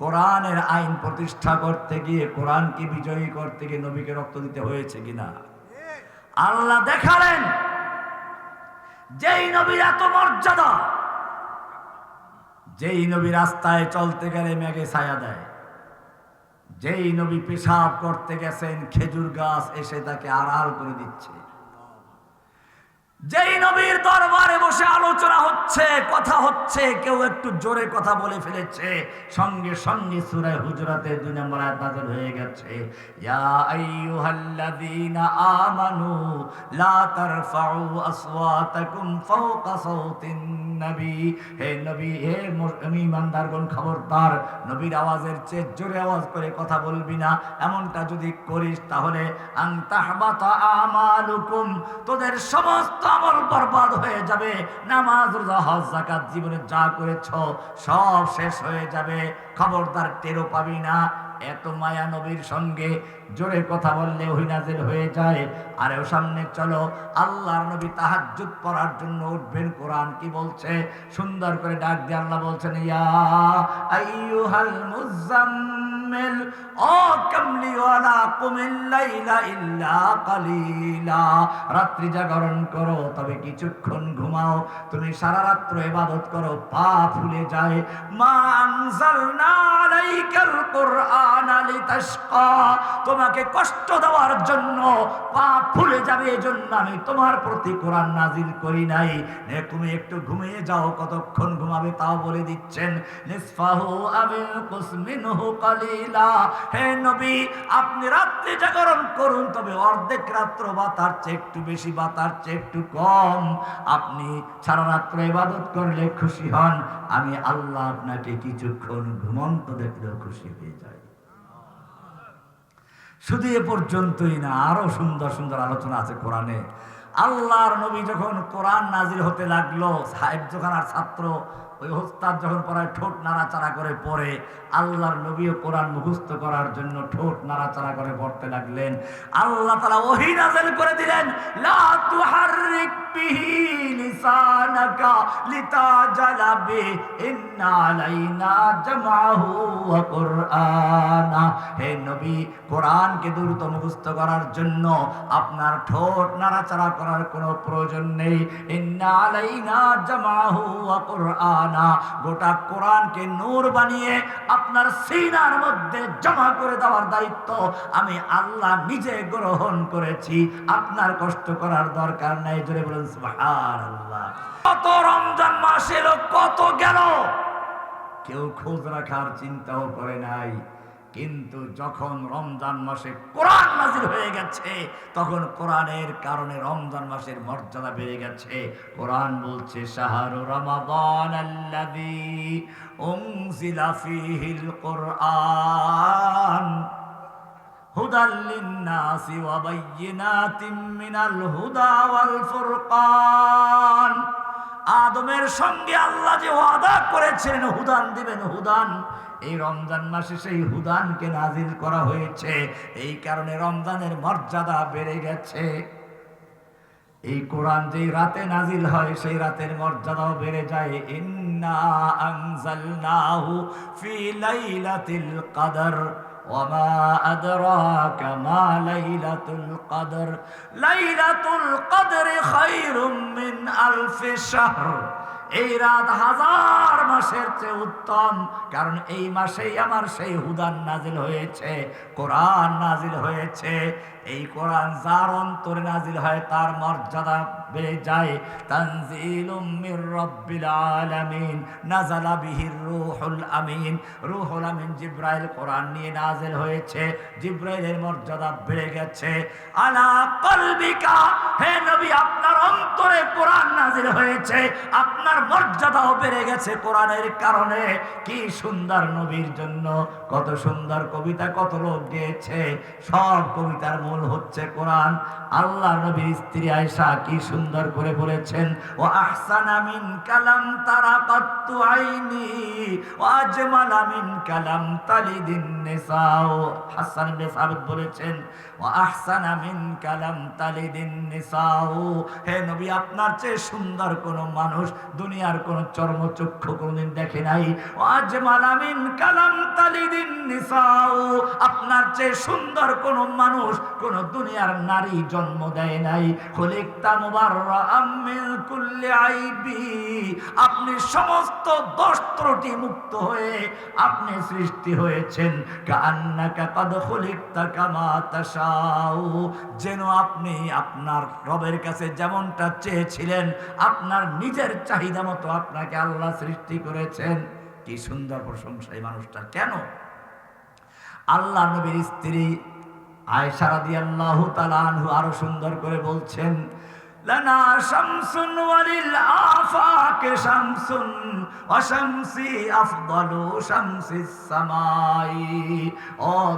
কোরআনের আইন প্রতিষ্ঠা করতে গিয়ে কোরআনকে বিজয়ী করতে গিয়ে নবীকে রক্ত দিতে হয়েছে কিনা? আল্লাহ দেখালেন, যেই নবীর এত মর্যাদা, যেই নবী রাস্তায় চলতে গেলে মেঘে ছায়া দেয়, যেই নবী পেশাব করতে গেছেন, খেজুর গাছ এসে তাকে আড়াল করে দিচ্ছে। যেই নবীর দরবারে বসে আলোচনা হচ্ছে, কথা হচ্ছে, কেউ একটু জোরে কথা বলে ফেলেছে। সঙ্গে সঙ্গে সূরা হুজরাতে দুই নম্বর আয়াত নাযিল হয়ে গেছে। ইয়া আইয়ুহাল্লাযীনা আমানু লা তারফাউ আসওয়াতাকুম ফাওকা সাওতিন নবী। হে নবী, হে ইমানদারগণ, খবরদার, নবীর আওয়াজের চেয়ে জোরে আওয়াজ করে কথা বলবি না। এমনটা যদি করিস, তাহলে আনতাহবাতা আমালুকুম। তোদের সমস্ত আমল বরবাদ হয়ে যাবে, নামাজ, রোজা, হজ, যাকাত, জীবনে যা করেছ সব শেষ হয়ে যাবে। খবরদার টেরো পাবি না। এত মায়া নবীর সঙ্গে জোরে কথা বললে ওহিনাজেল হয়ে যায়। আরে ও সামনে চলো, আল্লাহর নবী তাহাজ্জুদ পড়ার জন্য উঠবেন। কোরআন কি বলছে? সুন্দর করে ডাক দিয়ে আল্লাহ বলছেন, ইয়া আইয়ুহাল মুজাম্মিল ও কামলিওয়ালা, কুমিল লাইলা ইল্লা কালিলা। রাত্রি জাগরণ করো, তবে কিছুক্ষণ ঘুমাও। তুমি সারা রাত্র ইবাদত করো, পা ফুলে যায়। মা আনজালনা আলাইকাল কুরআনা লিতাশকা। তোমাকে কষ্ট দেওয়ার জন্য পা ফুলে যাবে, এজন্য আমি তোমার প্রতি কোরআন নাজিল করি নাই। তুমি একটু ঘুমিয়ে যাও, কতক্ষণ ঘুমাবে তাও বলে দিচ্ছেন। নিসফাহু আবিল কুসমিনহু কালিলা। হে নবী, আপনি রাত্রি জাগরণ করুন, তবে অর্ধেক রাত্র বা তার চেয়ে একটু বেশি বা তার চেয়ে একটু কম। আপনি সারা রাত্র ইবাদত করলে খুশি হন। আমি আল্লাহ আপনাকে কিছুক্ষণ ঘুমন্ত দেখলেও খুশি হয়ে যাই। শুধু এ পর্যন্তই না, আরও সুন্দর সুন্দর আলোচনা আছে কোরআনে। আল্লাহর নবী যখন কোরআন নাজির হতে লাগল, সাহেব যখন আর ছাত্র ওই হোস্তাদ যখন পড়ায় ঠোঁট নাড়াচাড়া করে পড়ে, আল্লাহর নবীও কোরআন মুখস্থ করার জন্য ঠোঁট নাড়াচাড়া করে পড়তে লাগলেন। আল্লাহ তালা ওহি নাজিল করে দিলেন, লা তুহাররিক বিহি লিসানাকা লিতাজালা বি ইন্না আলাইনা জামাহু ওয়া কুরআনা। হে নবী, কোরআনকে দ্রুত মুখস্থ করার জন্য আপনার ঠোঁট নাড়াচাড়া করার কোনো প্রয়োজন নেই। ইন্না আলাইনা জামাহু ওয়া কুরআনা। গোটা কোরআনকে নূর বানিয়ে আপনার সিনার মধ্যে জমা করে দেওয়ার দায়িত্ব আমি আল্লাহ নিজে গ্রহণ করেছি। আপনার কষ্ট করার দরকার নাই, জোরে বলুন কত রমজান মাস এলো, কত গেল। কেউ খোঁজ রাখার চিন্তাও করে নাই। কিন্তু যখন রমজান মাসে কোরআন নাজির হয়ে গেছে, তখন কোরআনের কারণে রমজান মাসের মর্যাদা বেড়ে গেছে। কোরআন বলছে, শাহরু রমাদান কোরআন হুদাল লিন-নাসি ওয়া বায়্যিনাতিম মিনাল হুদা ওয়াল ফুরকান। আদমের সঙ্গে আল্লাহ যে ওয়াদা করেছেন, হুদান দিবেন, হুদান। এই রমজান মাসে সেই হুদানকে নাজিল করা হয়েছে। এই কারণে রমজানের মর্যাদা বেড়ে গেছে। এই কোরআন যেই রাতে নাজিল হয়, সেই রাতের মর্যাদাও বেড়ে যায়। ইন্না আনজালনাহু ফি লাইলাতিল কদর। وما أدراك ما ليلة القدر ليلة القدر خير من ألف شهر এই রাত হাজার মাসের চেয়ে উত্তম কারণ এই মাসেই আমার সেই হুদান নাজিল হয়েছে কোরআন নাজিল হয়েছে এই কোরআন যার অন্তরে নাজিল হয়, তার মর্যাদা বেড়ে যায়। তানজিলুম মির রাব্বিল আলামিন নাজালা বিহির রূহুল আমিন। রূহুল আমিন জিব্রাইল কোরআন নিয়ে নাজিল হয়েছে, জিব্রাইলের মর্যাদা বেড়ে গেছে। আলা কলবিকা, হে নবী, আপনার অন্তরে কোরআন নাজিল হয়েছে, আপনার মর্যাদাও বেড়ে গেছে কোরআনের কারণে। কি সুন্দর নবীর জন্য। কত সুন্দর কবিতা, কত লোক গেয়েছে। সব কবিতার মূল হচ্ছে কোরআন। আল্লাহ নবীর স্ত্রী আয়সা কি সুন্দর করে বলেছেন, ও আহসান আমিন কালাম তারা কাত্তু আইনি, ও আজমালা মিন কালাম তালিদিন নিসাও। হাসান ইবনে সাবিত বলেছেন, ও আহসান আমিন কালাম তালিদিন নিসাও। হে নবী, আপনার চেয়ে সুন্দর কোন মানুষ দুনিয়ার কোন চর্মচক্ষু কোনদিন দেখে নাই। ও আজমালা মিন কালাম তালিদিন আপনার চেয়ে সুন্দর কোন মানুষ, কোন দুনিয়ার নারী জন্ম দেয় নাই। আপনি সমস্ত দোষ ত্রুটি মুক্ত হয়ে আপনি সৃষ্টি হয়েছেন। যেন আপনি আপনার রবের কাছে যেমনটা চেয়েছিলেন, আপনার নিজের চাহিদা মতো আপনাকে আল্লাহ সৃষ্টি করেছেন। কি সুন্দর প্রশংসা এই মানুষটা। কেন? আল্লাহ নবীর স্ত্রী আয়সা রাদিয়াল্লাহু তাআলা আনহু আরও সুন্দর করে বলছেন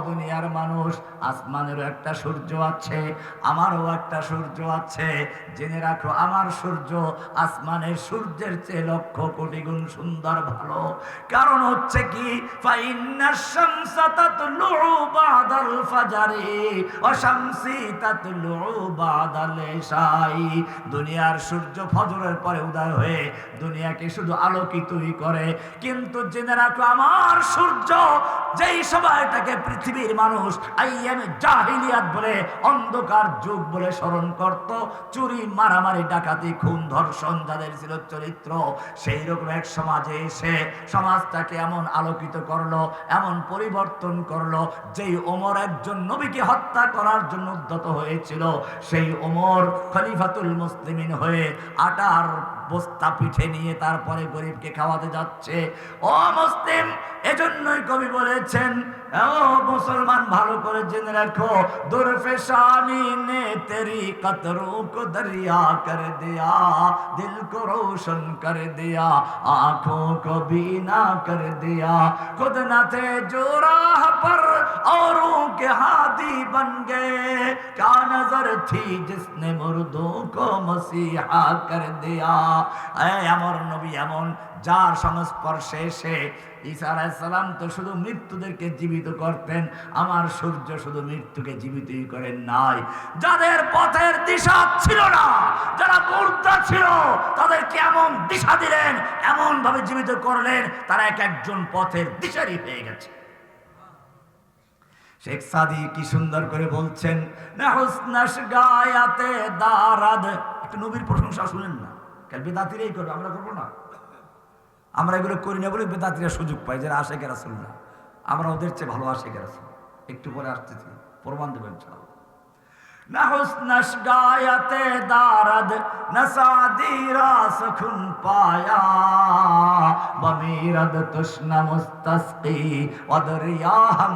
দুনিয়ার মানুষ, আসমানেরও একটা সূর্য আছে, আমারও একটা সূর্য আছে। জেনে রাখো, আমার সূর্য আসমানের সূর্যের চেয়ে লক্ষ কোটি গুণ সুন্দর, ভালো। কারণ হচ্ছে কি? ফাইন্নাশ শামসা তাতলু বাদাল ইশাই দুনিয়ার সূর্য ফজরের পরে উদয় হয়ে দুনিয়াকে শুধু আলোকিতই করে। কিন্তু জেনে রাখো, আমার সূর্য যেই সময়টাকে পৃথিবীর মানুষ জাহিলিয়াত বলে, অন্ধকার যুগ বলে স্মরণ করত, চুরি, মারামারি, ডাকাতি, খুন, ধর্ষণ যাদের ছিল চরিত্র, সেই রকম এক সমাজে এসে সমাজটাকে এমন আলোকিত করল, এমন পরিবর্তন করল, যেই ওমর একজন নবীকে হত্যা করার জন্য উদ্যত হয়েছিল। সেই ওমর খলিফাতুল মুসলিমিন হয়ে আটার বস্তা পিঠে নিয়ে তারপরে গরিবকে খাওয়াতে যাচ্ছে ও মুসলিম এজন্যই কবি বলেছেন ও মুসলমান ভালো করে জেনে রাখো দুরফেশানি নে তেরি কতরু কো দরিয়া কর দিয়া দিল को रोशन कर दिया आंखों को बीना कर दिया खुद न थे जो राह पर औरों के हाथी बन गए क्या नजर थी जिसने मुर्दों को मसीहा कर दिया এ আমার নবী এমন যার সংস্পর্শে এসে ঈসা আলাইসালাম তো শুধু মৃত্যুদেরকে জীবিত করতেন আমার সূর্য শুধু মৃত্যুকে জীবিতই করেন নাই যাদের পথের দিশা ছিল না যারা মুর্দা ছিল তাদেরকে এমন দিশা দিলেন এমন ভাবে জীবিত করলেন তারা এক একজন পথের দিশারি হয়ে গেছে শেখ সাদি কি সুন্দর করে বলছেন গায়াতে একটা নবীর প্রশংসা শুনেন না। বেদাতির এই করবে? আমরা করব না। আমরা এগুলো করি না বলে বেদাতিরা সুযোগ পাই যারা আশে কেরা না। আমরা ওদের চেয়ে ভালো আশে রাসুল। একটু পরে আসতেছি। প্রমাণ দেবেন চাও গায়াতে দারাদ নসাদি রাস খুন পায়া। বমিরদ তুষ্ণ মুস্তাসকি ওদরিয়া হাম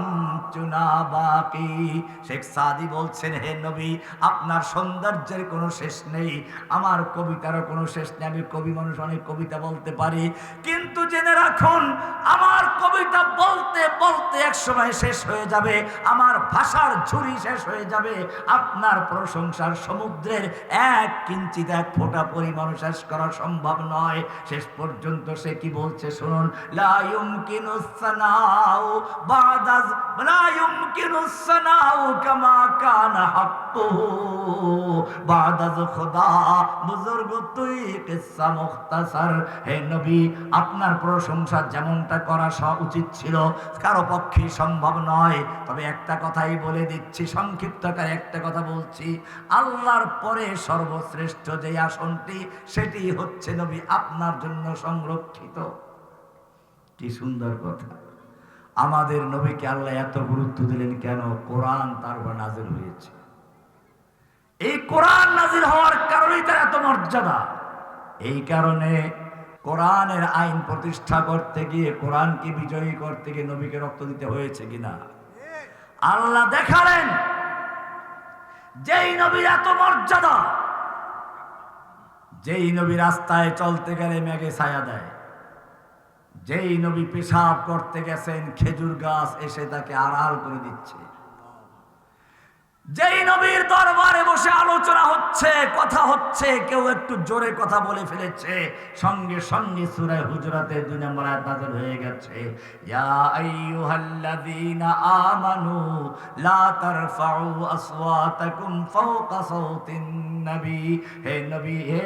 চুনা বাকি। শেখ সাদি বলছেন, হে নবী, আপনার সৌন্দর্যের কোনো শেষ নেই। আমার কবিতারও কোনো শেষ নেই। আমি কবি মানুষ, অনেক কবিতা বলতে পারি। কিন্তু জেনে রাখুন, আমার কবিতা বলতে বলতে এক সময় শেষ হয়ে যাবে। আমার ভাষার ঝুরি শেষ হয়ে যাবে। আপনার প্রশংসার সমুদ্রের এক কিঞ্চিত এক ফোঁটা পরিমাণ শেষ করা সম্ভব নয়। শেষ পর্যন্ত সে কি বলছে শুনুন লায়ুম কিনুসানাও বাদাস লায়ুম সানাউ কামা কানা হাক্কুহু আপনার প্রশংসা যেমনটা করা উচিত ছিল, কারও পক্ষে সম্ভব নয়। তবে একটা কথাই বলে দিচ্ছি একটা কথা বলছি। আল্লাহর পরে সর্বশ্রেষ্ঠ যে আসনটি, সেটি হচ্ছে নবী আপনার জন্য সংরক্ষিত। কি সুন্দর কথা। আমাদের নবীকে আল্লাহ এত গুরুত্ব দিলেন কেন? কোরআন তার উপর নাজিল হয়েছে। এই কোরআন নাজির হওয়ার কারণেই তার এত মর্যাদা। এই কারণে কোরআনের আইন প্রতিষ্ঠা করতে গিয়ে কোরআনকে বিজয়ী করতে গিয়ে নবীকে রক্ত দিতে হয়েছে কিনা? আল্লাহ দেখালেন, যেই নবীর এত মর্যাদা, যেই নবী রাস্তায় চলতে গেলে মেঘে ছায়া দেয়, যেই নবী পেশাব করতে গেছেন, খেজুর গাছ এসে তাকে আড়াল করে দিচ্ছে। যেই নবীর দরবারে বসে আলোচনা হচ্ছে, কথা হচ্ছে, কেউ একটু জোরে কথা বলে ফেলেছে। সঙ্গে সঙ্গে সূরা হুজরাতে দুই নম্বর আয়াত নাযিল হয়ে গেছে। ইয়া আইয়ুহাল্লাযীনা আমানু লা তারফাউ আসওয়াতাকুম ফাওকা সাওতিন নবী। হে নবী, হে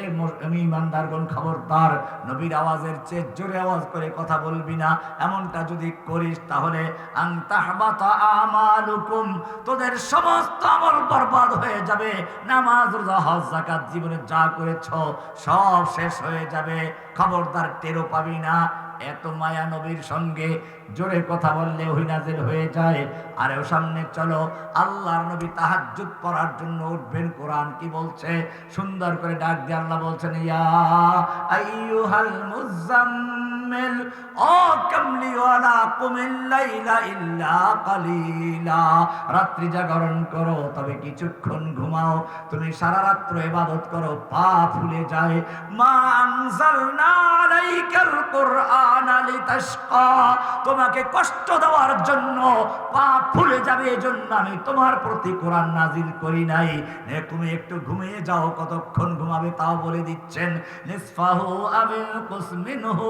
ইমানদারগণ, খবরদার, নবীর আওয়াজের চেয়ে জোরে আওয়াজ করে কথা বলবি না, এমনটা যদি করিস তাহলে আনতাহবাতা আমালুকুম। তোদের সমস্ত আমল বরবাদ হয়ে যাবে। নামাজ, রোজা, হজ, যাকাত, জীবনে যা করেছ, সব শেষ হয়ে যাবে। খবরদার টেরো পাবি না। এত মায়া নবীর সঙ্গে জোরে কথা বললে নাজিল হয়ে যায়। আরে ও সামনে চলো। আল্লাহর নবী তাহার তাহাজ্জুদ পড়ার জন্য উঠবেন। কোরআন কি বলছে? সুন্দর করে ডাক দিয়ে আল্লাহ বলছেন, ইয়া আইয়ুহাল মুজাম্মিল কালিলা। রাত্রি জাগরণ করো, তবে কিছুক্ষণ ঘুমাও। তুমি সারা রাত্র ইবাদত করো, পা ফুলে যায়। তোমাকে কষ্ট দেওয়ার জন্য পা ফুলে যাবে, এজন্য আমি তোমার প্রতি কোরআন নাজিল করি নাই। তুমি একটু ঘুমিয়ে যাও, কতক্ষণ ঘুমাবে তাও বলে দিচ্ছেন। নিসফাহু আবিল কুসমিনহু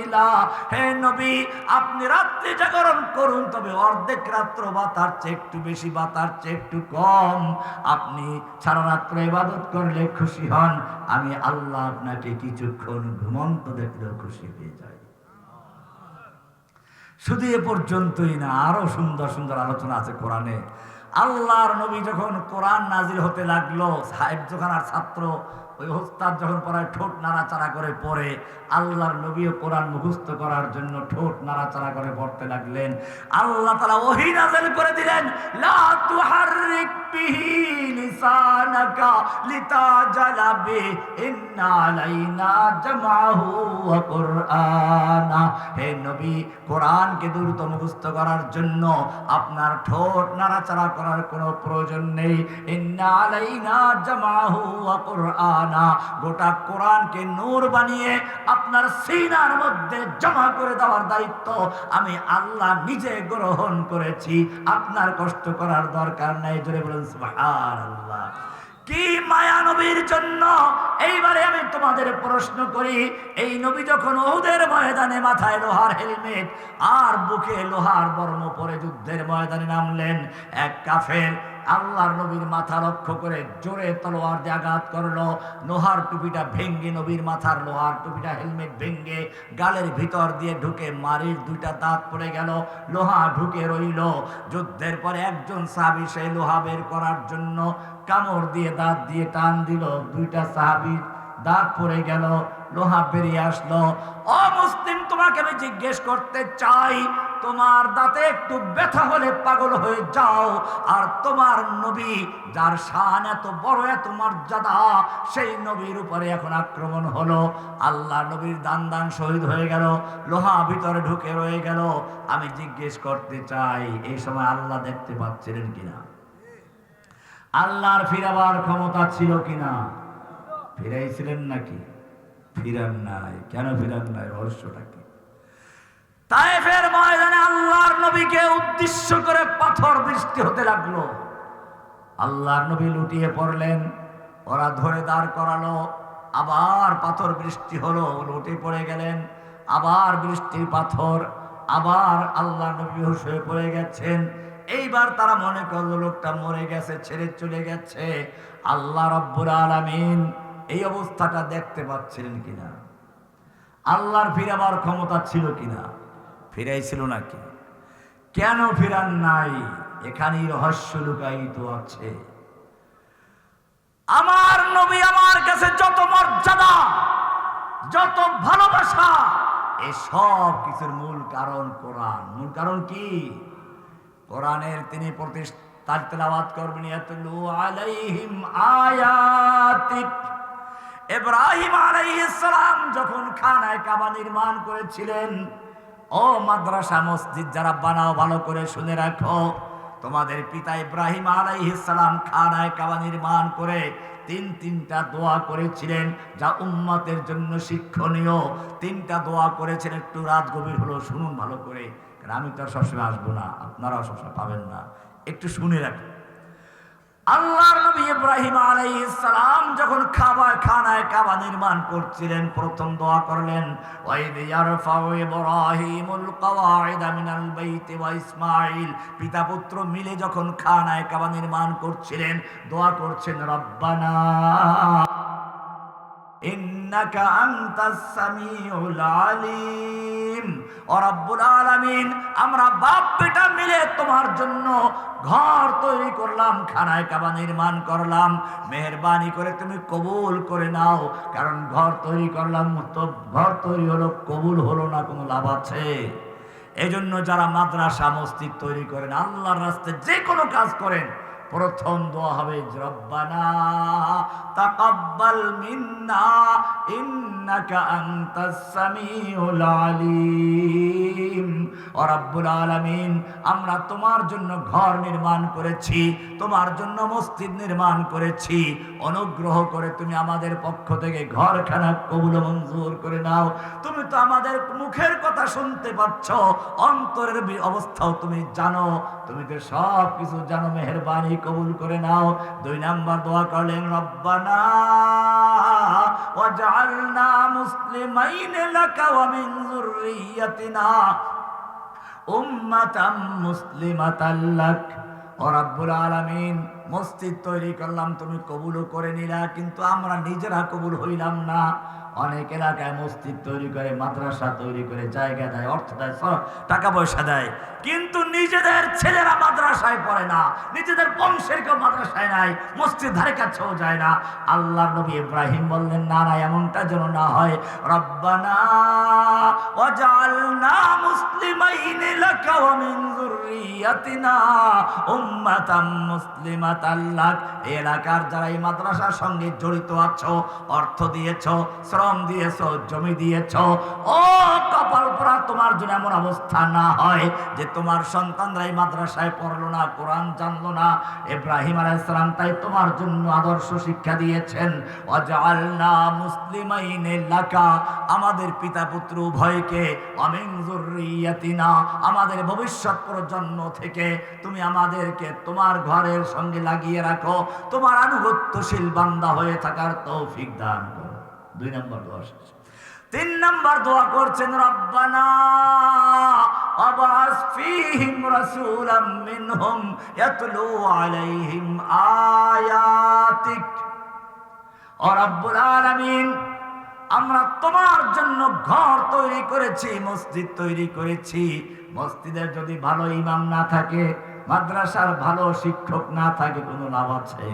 কালিলা হে নবী, আপনি রাত্রি জাগরণ করুন, তবে অর্ধেক রাত্র বা তার চেয়ে একটু বেশি বা তার চেয়ে একটু কম। আপনি সারা রাত্র ইবাদত করলে খুশি হন। আমি আল্লাহ আপনাকে কিছুক্ষণ ঘুমন্ত দেখলেও খুশি হয়ে যাই। শুধু এ পর্যন্তই না, আরও সুন্দর সুন্দর আলোচনা আছে কোরআনে। আল্লাহর নবী যখন কোরআন নাজির হতে লাগল, সাহেব যখন আর ছাত্র ওই ওস্তাদ যখন পড়ায় ঠোঁট নাড়াচাড়া করে পড়ে, আল্লাহর নবীও কোরআন মুখস্থ করার জন্য ঠোঁট নাড়াচাড়া করে পড়তে লাগলেন। আল্লাহ তালা ওহি নাজিল করে দিলেন, লা কোরআনকে দ্রুত আপনার ঠোঁট নাড়াচাড়া করার কোনো প্রয়োজন নেই। গোটা কোরআনকে নূর বানিয়ে আপনার সিনার মধ্যে জমা করে দেওয়ার দায়িত্ব আমি আল্লাহ নিজে গ্রহণ করেছি। আপনার কষ্ট করার দরকার নাই। জোরে বলুন কি মায়া নবীর জন্য? এইবারে আমি তোমাদের প্রশ্ন করি, এই নবী যখন ওহুদের ময়দানে মাথায় লোহার হেলমেট আর বুকে লোহার বর্ম পরে যুদ্ধের ময়দানে নামলেন, এক কাফের আল্লাহর নবীর মাথা লক্ষ্য করে জোরে তলোয়ার দিয়ে আঘাত করল। লোহার টুপিটা ভেঙ্গে নবীর মাথার লোহার টুপিটা হেলমেট ভেঙ্গে গালের ভিতর দিয়ে ঢুকে মারির দুইটা দাঁত পড়ে গেল, লোহা ঢুকে রইল। যুদ্ধের পরে একজন সাহাবি সেই লোহা বের করার জন্য কামড় দিয়ে দাঁত দিয়ে টান দিল। দুইটা সাহাবির দাঁত পড়ে গেল, লোহা বেরিয়ে আসলো। ও মুসলিম, তোমাকে আমি জিজ্ঞেস করতে চাই তোমার দাঁতে একটু ব্যথা হলে পাগল হয়ে যাও। আর তোমার নবী, যার শান এত বড়, এত মর্যাদা, সেই নবীর উপরে এখন আক্রমণ হলো। আল্লাহ নবীর দান দান শহীদ হয়ে গেল, লোহা ভিতরে ঢুকে রয়ে গেল। আমি জিজ্ঞেস করতে চাই, এই সময় আল্লাহ দেখতে পাচ্ছিলেন কিনা? আল্লাহর ফিরাবার ক্ষমতা ছিল কিনা? ফিরাইছিলেন নাকি? ফিরান নাই। কেন ফিরান নাই? রহস্যটা কি? তাইফের ময়দানে আল্লাহর নবীকে উদ্দেশ্য করে পাথর বৃষ্টি হতে লাগল। আল্লাহর নবী লুটিয়ে পড়লেন, ওরা ধরে দাঁড় করালো, আবার পাথর বৃষ্টি হলো, লুটে পড়ে গেলেন, আবার বৃষ্টির পাথর, আবার আল্লাহ নবী হয়ে পড়ে গেছেন। এইবার তারা মনে করল, লোকটা মরে গেছে, ছেড়ে চলে গেছে। আল্লাহ রব্বুর আলামিন এই অবস্থাটা দেখতে পাচ্ছিলেন কিনা? আল্লাহর ফিরাবার ক্ষমতা ছিল কিনা? ফিরাইছিল নাকি? কেন ফিরান নাই? এখানেই রহস্য লুকায়িত আছে। আমার নবী আমার কাছে যত মর্যাদা, যত ভালোবাসা এই সব কিছুর মূল কারণ কোরআন। মূল কারণ কি? কোরআনের তিনি প্রতিষ্ঠার তেলাওয়াত করবেন, ইয়াতলু আলাইহিম ইব্রাহিম আলাইহিস সালাম যখন খানায় কাবা নির্মাণ করেছিলেন ও মাদ্রাসা মসজিদ যারা বানাও, ভালো করে শুনে রাখো। তোমাদের পিতা ইব্রাহিম আলাইহিস সালাম খানায় কাবা নির্মাণ করে তিন তিনটা দোয়া করেছিলেন, যা উম্মতের জন্য শিক্ষণীয়। তিনটা দোয়া করেছেন, একটু রাত গভীর হলো শুনুন ভালো করে। কারণ আমি তো আর সবসময় আসব না, আপনারাও সবসময় পাবেন না। একটু শুনে রাখুন। আল্লাহর নবী ইব্রাহিম আলাইহিস সালাম যখন খাবার খানায় কাবা নির্মাণ করছিলেন, প্রথম দোয়া করলেন, ওয়াইদ ইয়ারফাউ ইব্রাহিমুল কাওয়াইদা মিনাল বাইত ওয়া ইসমাঈল। পিতা পুত্র মিলে যখন খানায় কাবা নির্মাণ করছিলেন, দোয়া করছেন, রব্বানা ইন্নাকা আনতাস সামিউল আলিম। ও রব্বুল আলামিন, আমরা বাপ বেটা মিলে তোমার জন্য ঘর তৈরি করলাম, খানায় কাবা নির্মাণ করলাম। মেহেরবানি করে তুমি কবুল করে নাও, কারণ ঘর তৈরি করলাম তো ঘর তৈরি হলো, কবুল হলো না, কোনো লাভ আছে। এজন্য যারা মাদ্রাসা, মসজিদ তৈরি করেন, আল্লাহর রাস্তায় যে কোনো কাজ করেন প্রথম দোয়া হবে, রব্বানা তাকাব্বাল মিন্না, ইন্নাকা আনতাস সামিউল আলিম। ও রব্বুল আলামিন, আমরা তোমার জন্য ঘর নির্মাণ করেছি, তোমার জন্য মসজিদ নির্মাণ করেছি। অনুগ্রহ করে তুমি আমাদের পক্ষ থেকে ঘরখানা কবুল মঞ্জুর করে নাও। তুমি তো আমাদের মুখের কথা শুনতে পাচ্ছ, অন্তরের অবস্থাও তুমি জানো। তুমি তো সব কিছু জানো, মেহরবানি কবুল করে নাও। দুই নাম্বার দোয়া করলেন, রব্বানা ওয়াজআলনা মসজিদ তৈরি করলাম, তুমি কবুলও করে নিলা, কিন্তু আমরা নিজেরা কবুল হইলাম না। অনেক এলাকায় মসজিদ তৈরি করে, মাদ্রাসা তৈরি করে, জায়গা দেয়, অর্থ দেয় টাকা পয়সা দেয়। কিন্তু নিজেদের ছেলেরা মাদ্রাসায় পড়ে না, নিজেদের বংশের কেউ মাদ্রাসায় নাই, মসজিদ ধারে কাছেও যায় না। আল্লাহ নবী ইব্রাহিম বললেন, না না, এমনটা যেন না হয়। রব্বানা ওয়াজআলনা মুসলিমাইন লাকা ওয়া যুররিয়াতিনা উম্মাতাম মুসলিমাতাল লাক। এলাকার যারা এই মাদ্রাসার সঙ্গে জড়িত আছো, অর্থ দিয়েছ শ্রম দিয়েছ, জমি দিয়েছ। ও, কপাল পরা তোমার জন্য এমন অবস্থা না হয় যে তোমার সন্তানরা এই মাদ্রাসায় পড়ল না, কোরআন জানলো না। ইব্রাহিম আলাইসালাম তাই তোমার জন্য আদর্শ শিক্ষা দিয়েছেন। অজালনা মুসলিমাইন লাকা, আমাদের পিতা পুত্র উভয়কে অমিন আমাদের ভবিষ্যৎ প্রজন্ম থেকে তুমি আমাদেরকে তোমার ঘরের সঙ্গে লাগিয়ে রাখো। তোমার আনুগত্যশীল বান্দা হয়ে থাকার তৌফিক দান দুই নম্বর দোয়া শেষ তিন নম্বর দোয়া করছেন, রব্বানা আবাস ফীহিম রাসূলাম মিনহুম ইয়াতলু আলাইহিম আয়াতিক। ও রব্বুল আলামিন, আমরা তোমার জন্য ঘর তৈরি করেছি, মসজিদ তৈরি করেছি। মসজিদের যদি ভালো ইমাম না থাকে, মাদ্রাসার ভালো শিক্ষক না থাকে, কোনো লাভ আছে?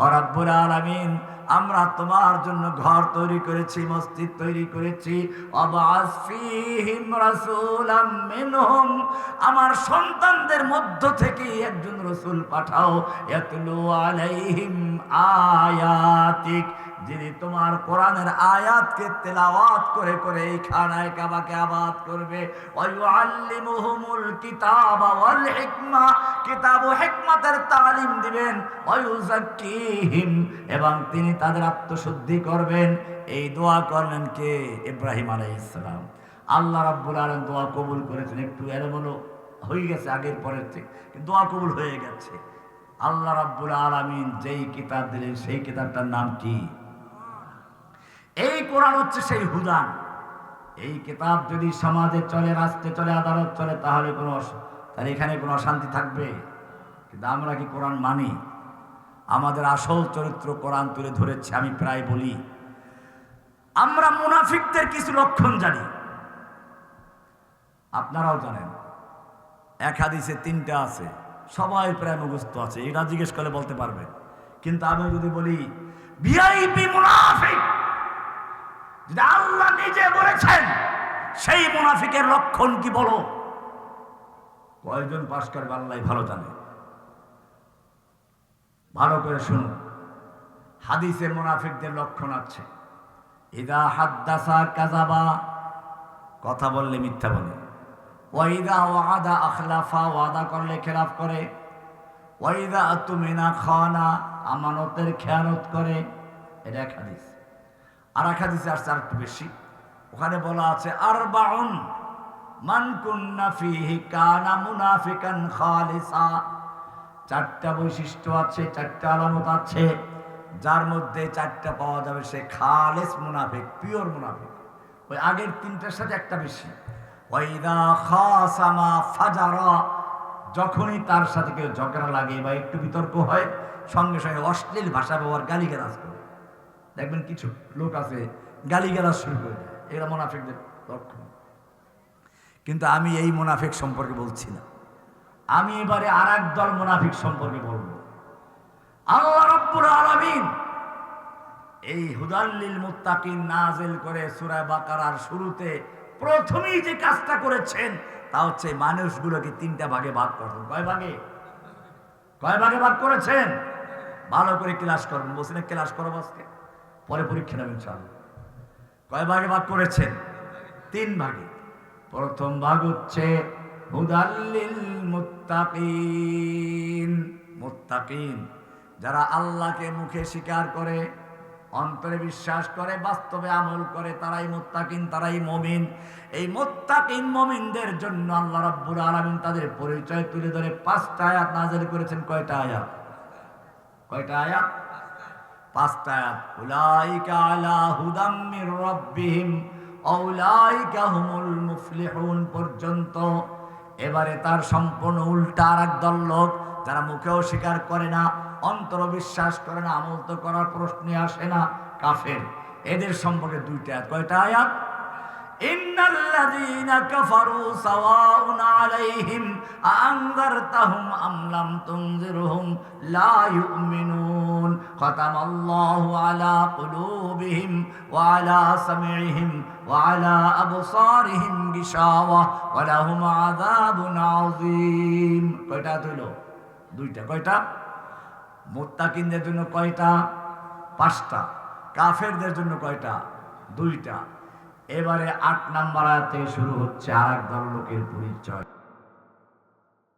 ও রব্বুল আলামিন আমরা তোমার জন্য ঘর তৈরি করেছি, মসজিদ তৈরি করেছি। আমার সন্তানদের মধ্য থেকে একজন রসুল পাঠাও। ইয়াতলু আলাইহিম আয়াতিক। যিনি তোমার কোরআনের আয়াতকে তেলাওয়াত করে করে এই খানায় কাবাকে আবাদ করবে। ওয়ায়ুআল্লিমুহুমুল কিতাবা ওয়াল হিকমা, কিতাব ও হিকমতের তালিম দিবেন। ওয়ায়ুযাক্কিহিম এবং তিনি তাদের আত্মশুদ্ধি করবেন। এই দোয়া করলেন কে? ইব্রাহিম আলাইহিস সালাম আল্লাহ রাব্বুল আলামিন দোয়া কবুল করেছেন। একটু এলোমেলো হয়ে গেছে আগের পরের থেকে দোয়া কবুল হয়ে গেছে। আল্লাহ রাব্বুল আলামিন যেই কিতাব দিলেন, সেই কিতাবটার নাম কি? এই কোরআন হচ্ছে সেই হুদান। এই কিতাব যদি সমাজে চলে রাস্তায় চলে, আদালত চলে, তাহলে কোনো তাহলে এখানে কোনো অশান্তি থাকবে। কিন্তু আমরা কি কোরআন মানি? আমাদের আসল চরিত্র কোরআন তুলে ধরেছে, আমি প্রায় বলি। আমরা মুনাফিকদের কিছু লক্ষণ জানি। আপনারাও জানেন, এক হাদিসে তিনটা আছে। সবাই প্রায় মুখস্থ আছে এটা জিজ্ঞেস করলে বলতে পারবে। কিন্তু আমি যদি বলি, ভিআইপি মুনাফিক! আল্লাহ নিজে বলেছেন, সেই মুনাফিকের লক্ষণ কি বলো? কয়জন পাশ করবে আল্লাহ ভালো জানে? ভালো করে শুনুন হাদিসে মুনাফিকদের লক্ষণ আছে। ইদা হাদ্দাসা কাজাবা কথা বললে মিথ্যা বলে। ওয়াইদা ওয়াদা আখলাফা, ওয়াদা করলে খেলাফ করে। ওয়াইদা তুমিনা খানা, আমানতের খেয়ানত করে। এটা এক হাদিস। আর এক হাদিসে আসছে আর একটু বেশি। ওখানে বলা আছে আর বাউন মান কুন্না ফিহি কানা মুনাফিকান চারটা বৈশিষ্ট্য আছে, চারটা আলামত আছে। যার মধ্যে চারটা পাওয়া যাবে সে খালেস মুনাফিক, পিওর মুনাফিক। ওই আগের তিনটার সাথে একটা বেশি। ওয়াইদা খাসামা ফাজারা, যখনই তার সাথে কেউ ঝগড়া লাগে বা একটু বিতর্ক হয়, সঙ্গে সঙ্গে অশ্লীল ভাষা ব্যবহার গালিগালাজ করে। দেখবেন কিছু লোক আছে গালি গালিগালাজ শুরু করে দেয়। এরা মোনাফিকদের লক্ষণ কিন্তু আমি এই মোনাফিক সম্পর্কে বলছি না। আমি এবারে আর দল মোনাফিক সম্পর্কে বলব। আল্লাহ রব্বুল আলামিন এই হুদাল্লিল মুত্তাকিন নাজিল করে সূরা বাকারার শুরুতে প্রথমেই যে কাজটা করেছেন, তা হচ্ছে মানুষগুলোকে তিনটা ভাগে ভাগ করছেন কয় ভাগে? কয় ভাগে ভাগ করেছেন? ভালো করে ক্লাস করবেন বলছি না, ক্লাস করব আজকে। পরে পরীক্ষা নেবেন ইনশাআল্লাহ কয় ভাগে ভাগ করেছেন? তিন ভাগে। প্রথম ভাগ হচ্ছে যারা আল্লাহকে মুখে স্বীকার করে, অন্তরে বিশ্বাস করে, বাস্তবে আমল করে, তারাই মোত্তাকিন, তারাই মমিন। এই মোত্তাকিন মমিনদের জন্য আল্লাহ রাব্বুল আলামিন তাদের পরিচয় তুলে ধরে পাঁচটা আয়াত নাজিল করেছেন। কয়টা আয়াত? কয়টা আয়াত? উলাইকা পর্যন্ত। এবারে তার সম্পূর্ণ উল্টা আর একদল লোক, যারা মুখেও স্বীকার করে না অন্তর বিশ্বাস করে না, আমল তো করার প্রশ্নে আসে না, কাফের। এদের সম্পর্কে দুইটা, কয়টা আয়াত? কয়টা? পাঁচটা। কাফেরদের জন্য কয়টা? দুইটা। এবারে আট নাম্বার আয়াতে শুরু হচ্ছে আর এক দল লোকের পরিচয়।